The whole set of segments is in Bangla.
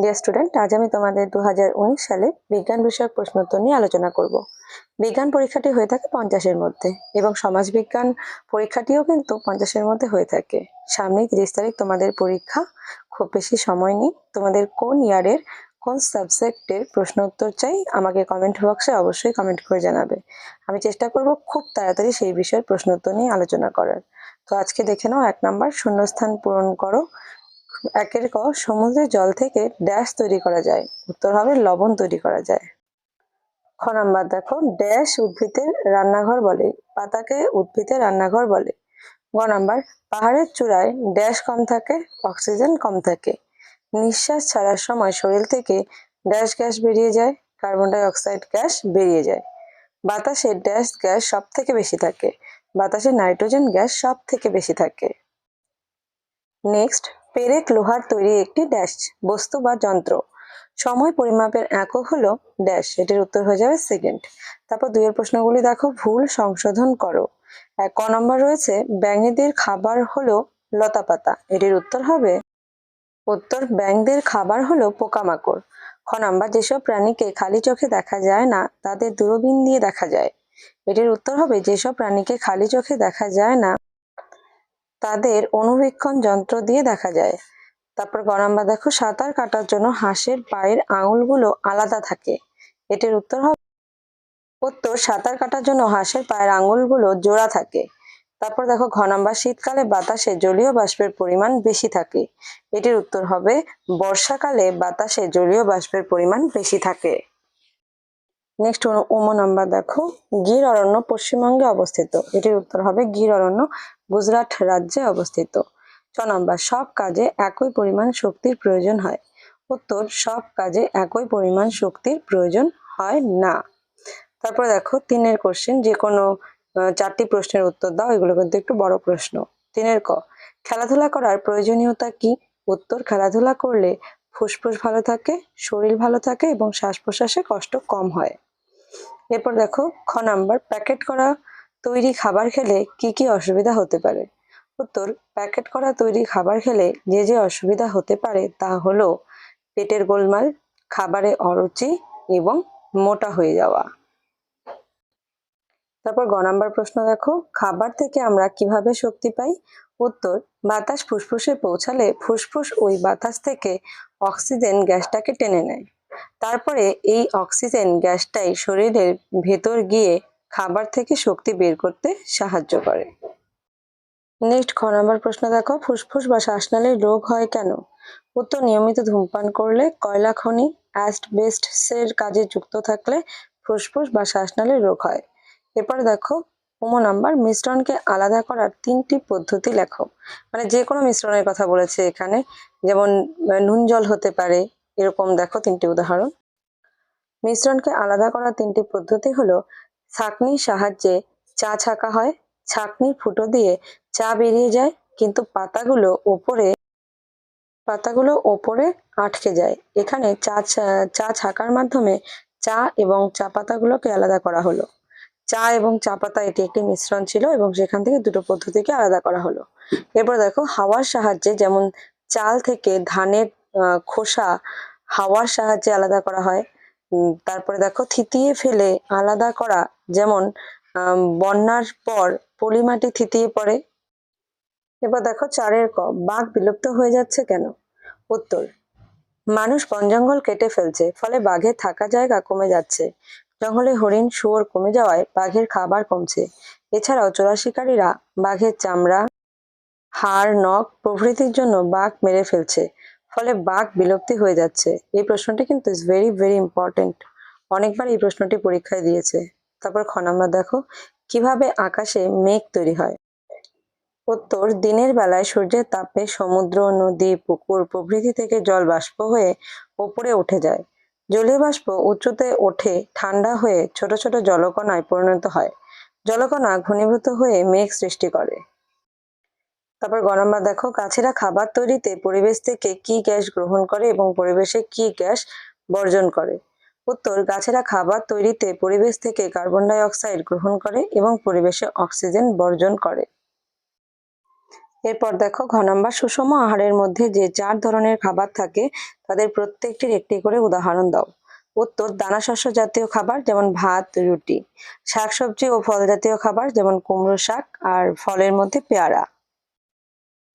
ডিয়ার স্টুডেন্ট আজ আমি তোমাদের দু সালে বিজ্ঞান বিষয়ক প্রশ্নোত্তর নিয়ে আলোচনা করব। বিজ্ঞান পরীক্ষাটি হয়ে থাকে পঞ্চাশের মধ্যে এবং সমাজ বিজ্ঞান পরীক্ষাটিও কিন্তু পঞ্চাশের মধ্যে হয়ে থাকে। সামনেই তিরিশ তারিখ, তোমাদের পরীক্ষা। খুব বেশি সময় নেই। তোমাদের কোন ইয়ারের কোন সাবজেক্টের প্রশ্ন উত্তর চাই, আমাকে কমেন্ট বক্সে অবশ্যই কমেন্ট করে জানাবে। আমি চেষ্টা করব খুব তাড়াতাড়ি সেই বিষয়ের প্রশ্ন উত্তর নিয়ে আলোচনা করার। তো আজকে দেখে নাও, এক নাম্বার শূন্যস্থান পূরণ করো। একের ক সমুদ্রের জল থেকে ড্যাশ তৈরি করা যায়। উত্তর হবে লবণ তৈরি করা যায়। খ নাম্বার দেখো ড্যাশ উদ্ভিদের রান্নাঘর বলে, পাতাকে উদ্ভিদের রান্নাঘর বলে। গ নাম্বার, পাহাড়ের চূড়ায় ড্যাশ কম থাকে অক্সিজেন কম থাকে। নিঃশ্বাস ছাড়ার সময় শরীর থেকে ড্যাশ গ্যাস বেরিয়ে যায় কার্বন ডাই অক্সাইড গ্যাস বেরিয়ে যায়। বাতাসে ড্যাশ গ্যাস সব থেকে বেশি থাকে। বাতাসে নাইট্রোজেন গ্যাস সব থেকে বেশি থাকে। নেক্সট পেরেক লোহার তৈরি একটি ড্যাশ বস্তু বা যন্ত্র। সময় পরিমাপের একক হলো ড্যাশ এটির উত্তর হয়ে যাবে সেকেন্ড তারপর দুইয়ের প্রশ্নগুলি দেখো, ভুল সংশোধন করো। এক ক নম্বর রয়েছে, ব্যাঙেদের খাবার হলো লতাপাতা। এটির উত্তর হবে, উত্তর, ব্যাঙদের খাবার হলো পোকামাকড়। খ নাম্বার, যেসব প্রাণীকে খালি চোখে দেখা যায় না, তাদের দূরবীন দিয়ে দেখা যায়। এটির উত্তর হবে, যেসব প্রাণীকে খালি চোখে দেখা যায় না তাদের অনুবীক্ষণ যন্ত্র দিয়ে দেখা যায়। তারপর গ দেখো, সাঁতার কাটার জন্য হাঁসের পায়ের আঙুলগুলো আলাদা থাকে। এটির উত্তর হবে উত্তর, সাঁতার কাটার জন্য হাঁসের পায়ের আঙুলগুলো জোড়া থাকে। তারপর দেখো, ঘ নাম্বার, শীতকালে বাতাসে জলীয় বাষ্পের পরিমাণ বেশি থাকে। এটির উত্তর হবে, বর্ষাকালে বাতাসে জলীয় বাষ্পের পরিমাণ বেশি থাকে। নেক্সট ওম নাম্বার দেখো, গির অরণ্য পশ্চিমবঙ্গে অবস্থিত। এটির উত্তর হবে গির অরণ্য গুজরাট রাজ্যে অবস্থিত। ছ নম্বর, সব কাজে একই পরিমাণ শক্তির প্রয়োজন হয়। উত্তর, সব কাজে একই পরিমাণ শক্তির প্রয়োজন হয় না। তারপর দেখো, তিনের কোশ্চেন যে কোনো চারটি প্রশ্নের উত্তর দাও, এগুলো কিন্তু একটু বড় প্রশ্ন। তিনের ক, খেলাধুলা করার প্রয়োজনীয়তা কি? উত্তর, খেলাধুলা করলে ফুসফুস ভালো থাকে, শরীর ভালো থাকে এবং শ্বাস প্রশ্বাসে কষ্ট কম হয়। এরপর দেখো, খ নাম্বার, প্যাকেট করা তৈরি খাবার খেলে কি কি অসুবিধা হতে পারে? উত্তর, প্যাকেট করা তৈরি খাবার খেলে যে যে অসুবিধা হতে পারে তা হলো পেটের গোলমাল, খাবারে অরুচি এবং মোটা হয়ে যাওয়া। তারপর গ নাম্বার প্রশ্ন দেখো, খাবার থেকে আমরা কীভাবে শক্তি পাই? উত্তর, বাতাস ফুসফুসে পৌঁছালে ফুসফুস ওই বাতাস থেকে অক্সিজেন গ্যাসটাকে টেনে নেয়। তারপরে এই অক্সিজেন গ্যাসটাই শরীরের ভেতর গিয়ে খাবার থেকে শক্তি বের করতে সাহায্য করে। নেক্সট খ নম্বর প্রশ্ন দেখো, ফুসফুস বা শ্বাসনালীর রোগ হয় কেন? উত্তর, নিয়মিত ধূমপান করলে কয়লা খনি অ্যাস্টবেস্টসের কাজে যুক্ত থাকলে ফুসফুস বা শ্বাসনালীর রোগ হয়। এরপরে দেখো, উম নাম্বার, মিশ্রণকে আলাদা করার তিনটি পদ্ধতি লেখো। মানে যে কোনো মিশ্রণের কথা বলেছে এখানে, যেমন নুন জল হতে পারে, এরকম দেখো তিনটি উদাহরণ। মিশ্রণকে আলাদা করার তিনটি পদ্ধতি হলো ছাঁকনির সাহায্যে চা ছাকা হয়। ছাঁকনির ফুটো দিয়ে চা বেরিয়ে যায়, কিন্তু পাতাগুলো ওপরে পাতাগুলো ওপরে আটকে যায়। এখানে চা চা ছাকার মাধ্যমে চা এবং চা পাতাগুলোকে আলাদা করা হলো। চা এবং চা পাতা এটি একটি মিশ্রণ ছিল এবং সেখান থেকে দুটো পদ্ধতিকে আলাদা করা হলো। এরপর দেখো, হাওয়ার সাহায্যে যেমন চাল থেকে ধানের খোসা হাওয়ার সাহায্যে আলাদা করা হয়। তারপরে দেখো থিতিয়ে ফেলে আলাদা করা, যেমন বন্যার পর পলিমাটি থিতিয়ে পড়ে। এবার দেখো চারের ক, বাঘ বিলুপ্ত হয়ে যাচ্ছে কেন? উত্তর, মানুষ বন জঙ্গল কেটে ফেলছে, ফলে বাঘের থাকা জায়গা কমে যাচ্ছে। জঙ্গলে হরিণ, শুয়োর কমে যাওয়ায় বাঘের খাবার কমছে। এছাড়াও চোরা শিকারীরা বাঘের চামড়া, হাড়, নখ প্রভৃতির জন্য বাঘ মেরে ফেলছে। ফলে বাঘ বিলুপ্তি হয়ে যাচ্ছে। এই প্রশ্নটি কিন্তু ইজ ভেরি ভেরি ইম্পর্টেন্ট অনেকবার এই প্রশ্নটি পরীক্ষায় দিয়েছে। তারপর খ দেখো। কীভাবে আকাশে মেঘ তৈরি হয়? উত্তর, দিনের বেলায় সূর্যের তাপে সমুদ্র, নদী, পুকুর প্রভৃতি থেকে জল বাষ্প হয়ে ওপরে উঠে যায়। জলীয় বাষ্প উঁচুতে ওঠে, ঠান্ডা হয়ে ছোট ছোট জলকণায় পরিণত হয়। জলকণা ঘনীভূত হয়ে মেঘ সৃষ্টি করে। তারপর গ নাম্বার দেখো গাছেরা খাবার তৈরিতে পরিবেশ থেকে কি গ্যাস গ্রহণ করে এবং পরিবেশে কি গ্যাস বর্জন করে? উত্তর গাছেরা খাবার তৈরিতে পরিবেশ থেকে কার্বন ডাই অক্সাইড গ্রহণ করে এবং পরিবেশে অক্সিজেন বর্জন করে। এরপর দেখো, ঘ নাম্বার সুষম আহারের মধ্যে যে চার ধরনের খাবার থাকে, তাদের প্রত্যেকটির একটি করে উদাহরণ দাও। উত্তর, দানাশস্য জাতীয় খাবার যেমন ভাত, রুটি, শাকসবজি ও ফল জাতীয় খাবার যেমন কুমড়ো শাক আর ফলের মধ্যে পেয়ারা।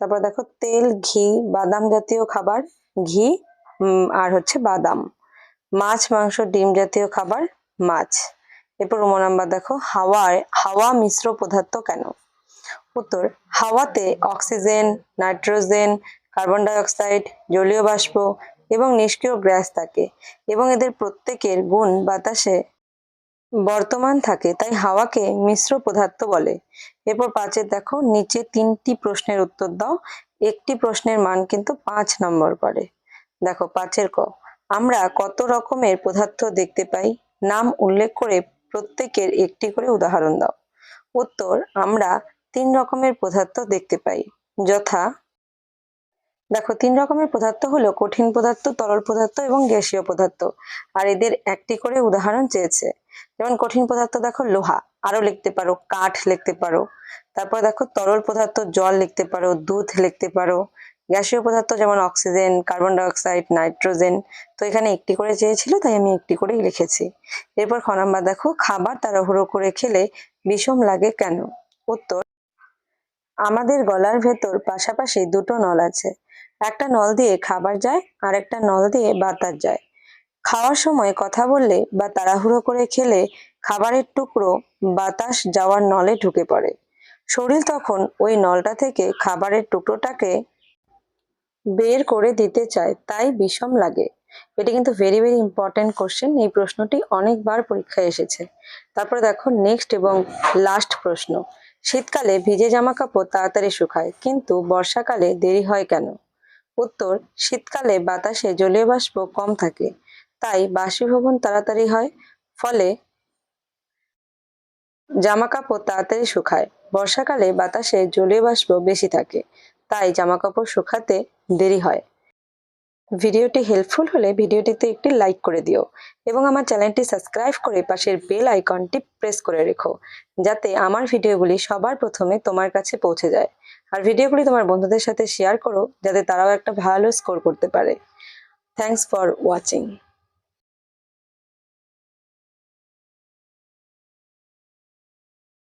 তারপর দেখো তেল, ঘি, বাদাম জাতীয় খাবার, ঘি আর হচ্ছে বাদাম। মাছ, মাংস, ডিম জাতীয় খাবার, মাছ। এরপর রোমো নাম্বার দেখো, হাওয়ায়, হাওয়া মিশ্র পদার্থ কেন? উত্তর, হাওয়াতে oxygen, nitrogen, carbon dioxide জলীয় বাষ্প এবং নিষ্ক্রিয় গ্যাস থাকে এবং এদের প্রত্যেকের গুণ বাতাসে বর্তমান থাকে। তাই হাওয়াকে মিশ্র পদার্থ বলে। এরপর পাঁচের দেখো, নিচে তিনটি প্রশ্নের উত্তর দাও। একটি প্রশ্নের মান কিন্তু পাঁচ নম্বর করে। দেখো, পাঁচের ক। আমরা কত রকমের পদার্থ দেখতে পাই? নাম উল্লেখ করে প্রত্যেকের একটি করে উদাহরণ দাও। উত্তর, আমরা তিন রকমের পদার্থ দেখতে পাই। যথা, দেখো, তিন রকমের পদার্থ হলো কঠিন পদার্থ, তরল পদার্থ এবং গ্যাসীয় পদার্থ। আর এদের একটি করে উদাহরণ চেয়েছে। যেমন কঠিন পদার্থ দেখো, লোহা। আরও লিখতে পারো, কাঠ লিখতে পারো। তারপর দেখো তরল পদার্থ, জল লিখতে পারো, দুধ লিখতে পারো। গ্যাসীয় পদার্থ যেমন অক্সিজেন, কার্বন ডাইঅক্সাইড, নাইট্রোজেন। তো এখানে একটি করে চেয়েছিল, তাই আমি একটি করেই লিখেছি। এরপর খ নাম্বার দেখো, খাবার তাড়াহুড়ো করে খেলে বিষম লাগে কেন? উত্তর, আমাদের গলার ভেতর পাশাপাশি দুটো নল আছে। একটা নল দিয়ে খাবার যায়, আর একটা নল দিয়ে বাতাস যায়। খাওয়ার সময় কথা বললে বা তাড়াহুড়ো করে খেলে খাবারের টুকরো বাতাস যাওয়ার নলে ঢুকে পড়ে। শরীর তখন ওই নলটা থেকে খাবারের টুকরোটাকে বের করে দিতে চায়, তাই বিষম লাগে। এটি কিন্তু ভেরি ভেরি ইম্পর্টেন্ট কোশ্চেন এই প্রশ্নটি অনেকবার পরীক্ষায় এসেছে। তারপরে দেখো নেক্সট এবং লাস্ট প্রশ্ন। শীতকালে ভিজে জামা কাপড় তাড়াতাড়ি শুকায়, কিন্তু বর্ষাকালে দেরি হয় কেন? উত্তর, শীতকালে বাতাসে জলীয় বাষ্প কম থাকে, তাই বাষ্পীভবন তাড়াতাড়ি হয়। ফলে জামা কাপড় তাড়াতাড়ি শুকায়। বর্ষাকালে বাতাসে জলীয় বাষ্প বেশি থাকে, তাই জামা কাপড় শুকাতে দেরি হয়। ভিডিওটি হেল্পফুল হলে ভিডিওটিতে একটি লাইক করে দিও এবং আমার চ্যানেলটি সাবস্ক্রাইব করে পাশের বেল আইকনটি প্রেস করে রেখো, যাতে আমার ভিডিওগুলি সবার প্রথমে তোমার কাছে পৌঁছে যায়। আর ভিডিওগুলি তোমার বন্ধুদের সাথে শেয়ার করো, যাতে তারাও একটা ভালো স্কোর করতে পারে। Thanks for watching